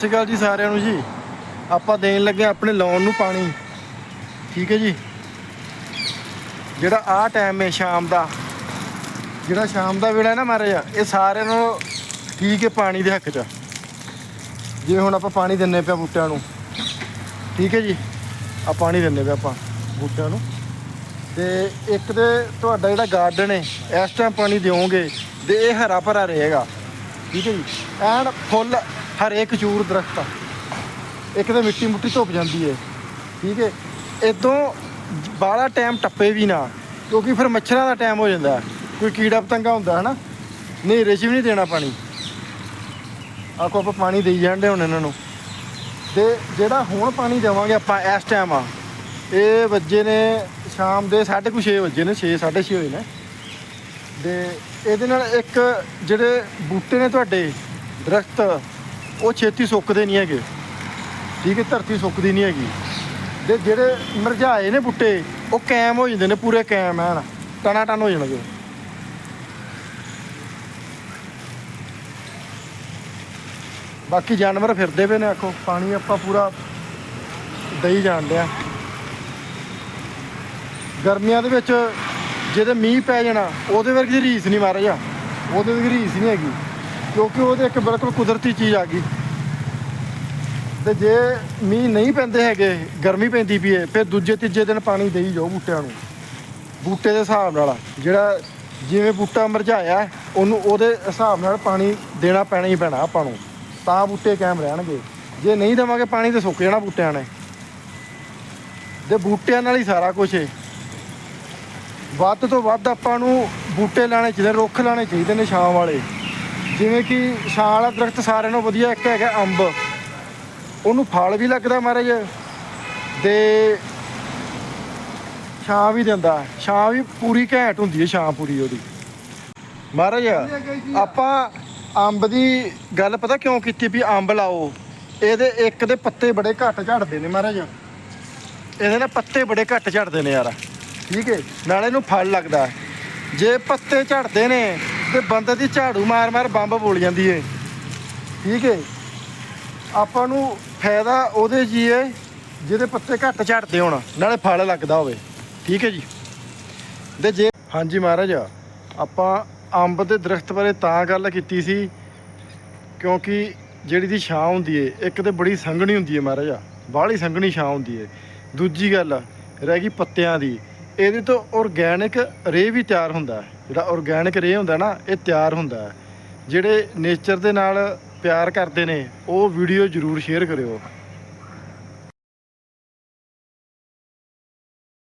ਸਤਿ ਸ਼੍ਰੀ ਅਕਾਲ ਜੀ ਸਾਰਿਆਂ ਨੂੰ ਜੀ। ਆਪਾਂ ਦੇਣ ਲੱਗੇ ਆਪਣੇ ਲਾਉਣ ਨੂੰ ਪਾਣੀ। ਠੀਕ ਹੈ ਜੀ। ਜਿਹੜਾ ਆਹ ਟਾਈਮ ਹੈ ਸ਼ਾਮ ਦਾ। ਜਿਹੜਾ ਸ਼ਾਮ ਦਾ ਵੇਲਾ ਨਾ ਮਹਾਰਾਜ, ਇਹ ਸਾਰਿਆਂ ਨੂੰ ਠੀਕ ਹੈ ਪਾਣੀ ਦੇ ਹੱਕ 'ਚ। ਜਿਵੇਂ ਹੁਣ ਆਪਾਂ ਪਾਣੀ ਦਿੰਨੇ ਪਿਆ ਬੂਟਿਆਂ ਨੂੰ। ਠੀਕ ਹੈ ਜੀ। ਆ ਪਾਣੀ ਦਿੰਨੇ ਪਿਆ ਆਪਾਂ ਬੂਟਿਆਂ ਨੂੰ। ਤੇ ਇੱਕ ਤੇ ਤੁਹਾਡਾ ਜਿਹੜਾ ਗਾਰਡਨ ਹੈ, ਇਸ ਟਾਈਮ ਪਾਣੀ ਦਿਓਗੇ, ਤੇ ਇਹ ਹਰਾ ਭਰਾ ਰਹੇਗਾ। ਠੀਕ ਹੈ ਜੀ। ਐਨ ਫੁੱਲ ਹਰੇਕ ਚੂਰ ਦਰਖਤ ਆ। ਇੱਕ ਤਾਂ ਮਿੱਟੀ ਮੁੱਟੀ ਧੁੱਪ ਜਾਂਦੀ ਹੈ ਠੀਕ ਹੈ ਇਦੋਂ ਬਾਹਲਾ ਟਾਈਮ ਟੱਪੇ ਵੀ ਨਾ, ਕਿਉਂਕਿ ਫਿਰ ਮੱਛਰਾਂ ਦਾ ਟਾਈਮ ਹੋ ਜਾਂਦਾ। ਕੋਈ ਕੀੜਾ ਪਤੰਗਾ ਹੁੰਦਾ ਹੈ ਨਾ ਹਨੇਰੇ 'ਚ ਵੀ ਨਹੀਂ ਦੇਣਾ ਪਾਣੀ। ਆਕੋ ਆਪਾਂ ਪਾਣੀ ਦੇਈ ਜਾਂਦੇ ਹੁਣ ਇਹਨਾਂ ਨੂੰ। ਤੇ ਜਿਹੜਾ ਹੁਣ ਪਾਣੀ ਦੇਵਾਂਗੇ ਆਪਾਂ ਇਸ ਟਾਈਮ ਆ, ਇਹ ਵੱਜੇ ਨੇ ਸ਼ਾਮ ਦੇ 6:30 ਵਜੇ ਨੇ 6 6:30 ਹੋਏ ਨੇ। ਤੇ ਇਹਦੇ ਨਾਲ ਇੱਕ ਜਿਹੜੇ ਬੂਟੇ ਨੇ ਤੁਹਾਡੇ, ਦਰਖਤ ਉਹ ਛੇਤੀ ਸੁੱਕਦੇ ਨਹੀਂ ਹੈਗੇ। ਠੀਕ ਹੈ, ਧਰਤੀ ਸੁੱਕਦੀ ਨਹੀਂ ਹੈਗੀ। ਤੇ ਜਿਹੜੇ ਮਰਝਾਏ ਨੇ ਬੂਟੇ, ਉਹ ਕੈਮ ਹੋ ਜਾਂਦੇ ਨੇ, ਪੂਰੇ ਕੈਮ ਐਨ। ਟਨਾ ਟਨ ਹੋ ਜਾਣਗੇ। ਬਾਕੀ ਜਾਨਵਰ ਫਿਰਦੇ ਪਏ ਨੇ, ਆਖੋ, ਪਾਣੀ ਆਪਾਂ ਪੂਰਾ ਦਈ ਜਾਣਦੇ ਡਿਆ। ਗਰਮੀਆਂ ਦੇ ਵਿੱਚ, ਜਿਹਦੇ ਮੀਂਹ ਪੈ ਜਾਣਾ, ਉਹਦੇ ਵਰਗੀ ਰੀਸ ਨਹੀਂ ਮਾਰਾ ਜਾ ਉਹਦੇ ਵਰਗੀ ਰੀਸ ਨਹੀਂ ਹੈਗੀ। ਕਿਉਂਕਿ ਉਹਦੇ ਇੱਕ ਬਿਲਕੁਲ ਕੁਦਰਤੀ ਚੀਜ਼ ਆ ਗਈ। ਤੇ ਜੇ ਮੀਂਹ ਨਹੀਂ ਪੈਂਦੇ ਹੈਗੇ, ਗਰਮੀ ਪੈਂਦੀ ਪਈ ਹੈ ਫਿਰ ਦੂਜੇ ਤੀਜੇ ਦਿਨ ਪਾਣੀ ਦੇਈ ਜਾਓ ਬੂਟਿਆਂ ਨੂੰ। ਬੂਟੇ ਦੇ ਹਿਸਾਬ ਨਾਲ ਜਿਹੜਾ ਜਿਵੇਂ ਬੂਟਾ ਮਰਝਾਇਆ, ਉਹਨੂੰ ਉਹਦੇ ਹਿਸਾਬ ਨਾਲ ਪਾਣੀ ਦੇਣਾ ਪੈਣਾ ਹੀ ਪੈਣਾ ਆਪਾਂ ਨੂੰ। ਤਾਂ ਬੂਟੇ ਕਾਇਮ ਰਹਿਣਗੇ। ਜੇ ਨਹੀਂ ਦੇਵਾਂਗੇ, ਪਾਣੀ ਤੇ ਸੁੱਕ ਜਾਣਾ ਬੂਟਿਆਂ ਨੇ। ਤੇ ਬੂਟਿਆਂ ਨਾਲ ਹੀ ਸਾਰਾ ਕੁਝ ਹੈ ਵੱਧ ਤੋਂ ਵੱਧ ਆਪਾਂ ਨੂੰ ਬੂਟੇ ਲਾਣੇ ਚਾਹੀਦੇ, ਰੁੱਖ ਲਾਣੇ ਚਾਹੀਦੇ ਨੇ ਛਾਂ ਵਾਲੇ। ਜਿਵੇਂ ਕਿ ਛਾਂ ਵਾਲਾ ਦਰਖਤ ਸਾਰਿਆਂ ਨਾਲੋਂ ਵਧੀਆ ਇੱਕ ਹੈਗਾ ਅੰਬ। ਉਹਨੂੰ ਫਲ ਵੀ ਲੱਗਦਾ ਮਹਾਰਾਜ, ਤੇ ਛਾਂ ਵੀ ਦਿੰਦਾ। ਛਾਂ ਵੀ ਪੂਰੀ ਘੈਂਟ ਹੁੰਦੀ ਹੈ, ਛਾਂ ਪੂਰੀ ਉਹਦੀ। ਮਹਾਰਾਜ, ਆਪਾਂ ਅੰਬ ਦੀ ਗੱਲ ਪਤਾ ਕਿਉਂ ਕੀਤੀ ਵੀ ਅੰਬ ਲਾਓ? ਇਹਦੇ ਇੱਕ ਦੇ ਪੱਤੇ ਬੜੇ ਘੱਟ ਝੜਦੇ ਨੇ ਮਹਾਰਾਜ। ਇਹਦੇ ਨਾਲ ਪੱਤੇ ਬੜੇ ਘੱਟ ਝੜਦੇ ਨੇ ਯਾਰ। ਠੀਕ ਹੈ? ਨਾਲੇ ਇਹਨੂੰ ਫਲ ਲੱਗਦਾ। ਜੇ ਪੱਤੇ ਝੜਦੇ ਨੇ ਤੇ ਬੰਦੇ ਦੀ ਝਾੜੂ ਮਾਰ ਮਾਰ ਬੰਬ ਬੋਲ ਜਾਂਦੀ ਏ। ਠੀਕ ਹੈ ਆਪਾਂ ਨੂੰ ਫਾਇਦਾ ਉਹਦੇ ਜੀ ਹੈ ਜਿਹਦੇ ਪੱਤੇ ਘੱਟ ਝੜਦੇ ਹੋਣ, ਨਾਲੇ ਫਲ ਲੱਗਦਾ ਹੋਵੇ। ਠੀਕ ਹੈ ਜੀ। ਤੇ ਜੇ ਹਾਂਜੀ ਮਹਾਰਾਜ, ਆਪਾਂ ਅੰਬ ਦੇ ਦਰਖਤ ਬਾਰੇ ਤਾਂ ਗੱਲ ਕੀਤੀ ਸੀ, ਕਿਉਂਕਿ ਜਿਹੜੀ ਦੀ ਛਾਂ ਹੁੰਦੀ ਏ, ਇੱਕ ਤੇ ਬੜੀ ਸੰਘਣੀ ਹੁੰਦੀ ਏ ਮਹਾਰਾਜ, ਬਾਹਲੀ ਸੰਘਣੀ ਛਾਂ ਹੁੰਦੀ ਏ। ਦੂਜੀ ਗੱਲ, ਰਹਿ ਗਈ ਪੱਤਿਆਂ ਦੀ। ਇਹਦੇ ਤੋਂ ਆਰਗੈਨਿਕ ਰੇ ਵੀ ਤਿਆਰ ਹੁੰਦਾ ਜਿਹੜਾ ਆਰਗੈਨਿਕ ਰੇ ਹੁੰਦਾ ਨਾ, ਇਹ ਤਿਆਰ ਹੁੰਦਾ ਜਿਹੜੇ ਨੇਚਰ ਦੇ ਨਾਲ ਪਿਆਰ ਕਰਦੇ ਨੇ, ਉਹ ਵੀਡੀਓ ਜਰੂਰ ਸ਼ੇਅਰ ਕਰਿਓ।